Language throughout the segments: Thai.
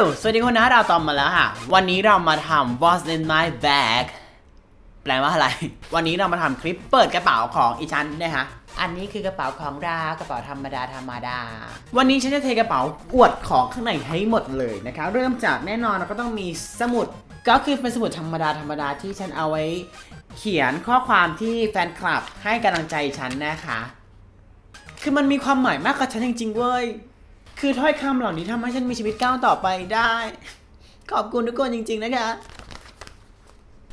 สวัสดีคนนะเราตอมมาแล้วค่ะ วันนี้เรามาทำ What's in my bag แปลว่าอะไร วันนี้เรามาทำคลิปเปิดกระเป๋าของอีชันนะฮะ อันนี้คือกระเป๋าของเรากระเป๋าธรรมดาธรรมดา วันนี้ฉันจะเทกระเป๋าอวดของข้างในให้หมดเลยนะคะเริ่มจากแน่นอนเราก็ต้องมีสมุด ก็คือเป็นสมุดธรรมดาธรรมดาที่ฉันเอาไว้เขียนข้อความที่แฟนคลับให้กำลังใจฉันนะคะ คือมันมีความหมายมากกับฉันจริงๆเว้ย คือถ้อยคำเหล่านี้ทำให้ฉันมีชีวิตก้าวต่อไปได้ ขอบคุณทุกคนจริง ๆ นะคะ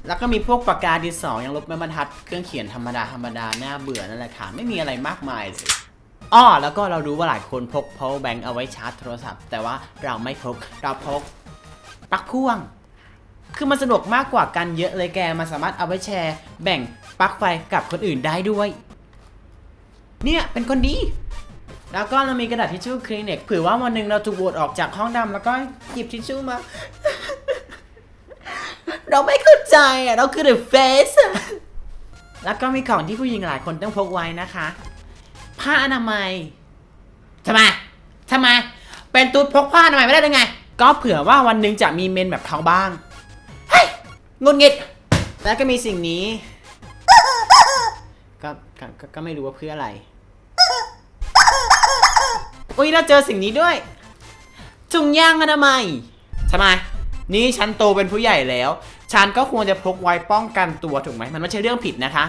แล้วก็มีพวกปากกาดินสอยังลบไม้บรรทัดเครื่องเขียนธรรมดาธรรมดาหน้าเบื่อนั่นแหละค่ะ ไม่มีอะไรมากมายเลยอ้อแล้วก็เรารู้ว่าหลายคนพก power bank เอาไว้ชาร์จโทรศัพท์ แต่ว่าเราไม่พก เราพกปลั๊กพ่วง คือมันสะดวกมากกว่ากันเยอะเลยแก มันสามารถเอาไว้แชร์ แบ่งปลั๊กไฟกับคนอื่นได้ด้วย เนี่ยเป็นคนดี แล้วก็เรามีกระดาษทิชชู่คลินิกเผื่อว่าวันหนึ่งเราถูกโหวตออกจากห้องดำแล้วก็หยิบทิชชู่มา เราไม่เข้าใจอะ เราคือ the face อะแล้วก็มีของที่ผู้หญิงหลายคนต้องพกไว้นะคะ ผ้าอนามัยทำไมทำไม เป็นตุ๊ดพกผ้าอนามัยไม่ได้ยังไง ก็เผื่อว่าวันหนึ่งจะมีเมนแบบเขาบ้าง เฮ้ยงุนงิด แล้วก็มีสิ่งนี้ ก็ก็ก็ก็ไม่รู้ว่าเพื่ออะไร อุ้ยเราเจอสิ่งนี้ด้วย ถุงยางอนามัยทำไมนี่ฉันโตเป็นผู้ใหญ่แล้ว ฉันก็ควรจะพกไว้ป้องกันตัวถูกไหมมันไม่ใช่เรื่องผิดนะคะ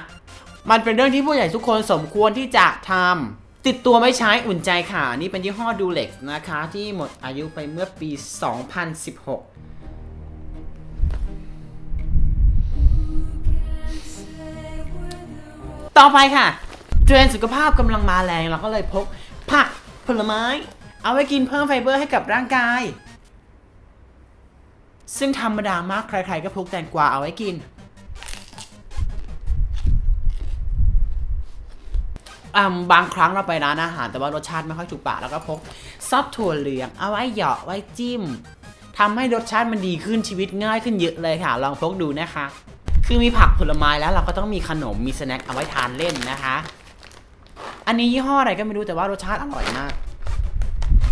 มันเป็นเรื่องที่ผู้ใหญ่ทุกคนสมควรที่จะทำติดตัวไม่ใช้อุ่นใจค่ะ นี่เป็นยี่ห้อดูเล็กนะคะ ที่หมดอายุไปเมื่อปี 2016ต่อไปค่ะ เทรนสุขภาพกำลังมาแรงเราก็เลยพก ผลไม้ เอาไว้กินเพิ่มไฟเบอร์ให้กับร่างกาย ซึ่งธรรมดามากใครๆก็พกแตงกวาเอาไว้กิน อ่าบางครั้งเราไปร้านอาหารแต่ว่ารสชาติไม่ค่อยถูกปากแล้วก็พกซอสถั่วเหลืองเอาไว้เหยาะไว้จิ้มทำให้รสชาติมันดีขึ้นชีวิตง่ายขึ้นเยอะเลยค่ะ ลองพกดูนะคะ คือมีผักผลไม้แล้วเราก็ต้องมีขนมมีสแน็คเอาไว้ทานเล่นนะคะ อันนี้ยี่ห้ออะไรก็ไม่รู้แต่ว่ารสชาติอร่อยมาก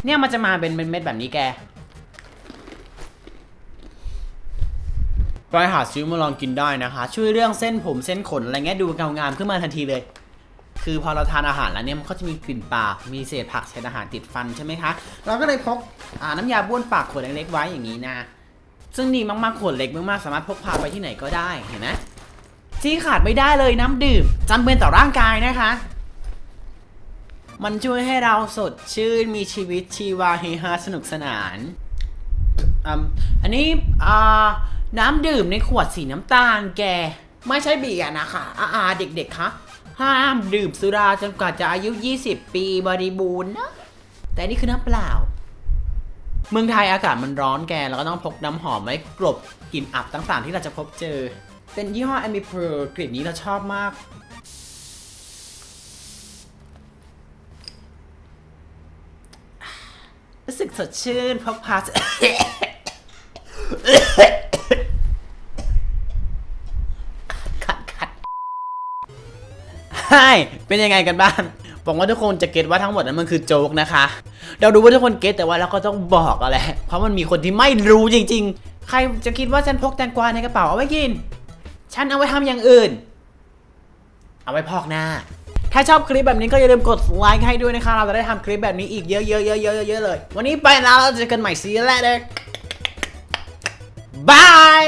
เนี่ยมันจะมาเป็นเม็ดแบบนี้แกไปหาซื้อมาลองกินได้นะคะ ช่วยเรื่องเส้นผมเส้นขนอะไรเงี้ยดูเงางามขึ้นมาทันทีเลย คือพอเราทานอาหารแล้วเนี่ยมันก็จะมีกลิ่นปาก มีเศษผักเศษอาหารติดฟันใช่ไหมคะ เราก็เลยพกอ่าน้ำยาบ้วนปากขวดเล็กๆไว้อย่างนี้นะ ซึ่งดีมากๆขวดเล็กมากๆสามารถพกพาไปที่ไหนก็ได้เห็นไหมที่ขาดไม่ได้เลยน้ำดื่มจำเป็นต่อร่างกายนะคะ มันช่วยให้เราสดชื่นมีชีวิตชีวาเฮฮาสนุกสนานอันนี้น้ำดื่มในขวดสีน้ำตาลแก ไม่ใช่เบียร์นะคะอาเด็กๆคะห้ามดื่มสุราจนกว่าจะอายุ 20 ปีบริบูรณ์นะ แต่นี่คือน้ำเปล่า เมืองไทยอากาศมันร้อนแกเราก็ต้องพกน้ำหอมไว้กลบกลิ่นอับต่างๆ ที่เราจะพบเจอ เป็นยี่ห้อ a m i p r กลิ่นนี้เราชอบมาก สึกสดชื่นพกพาสขัดขัดใช่เป็นยังไงกันบ้างบอกว่าทุกคนจะเก็ตว่าทั้งหมดนั้นมันคือโจ๊กนะคะ เราดูว่าทุกคนเก็ตแต่ว่าเราก็ต้องบอกอะไร เพราะมันมีคนที่ไม่รู้จริง ๆ ใครจะคิดว่าฉันพกแตงกวาในกระเป๋าเอาไว้กิน ฉันเอาไว้ทำอย่างอื่น เอาไว้พอกหน้า ถ้าชอบคลิปแบบนี้ก็อย่าลืมกดไลค์ให้ด้วยนะคะเราจะได้ทำคลิปแบบนี้อีกเยอะๆๆๆๆเลย วันนี้ไปแล้วเราจะเจอกันใหม่ซีแรกเด็กบาย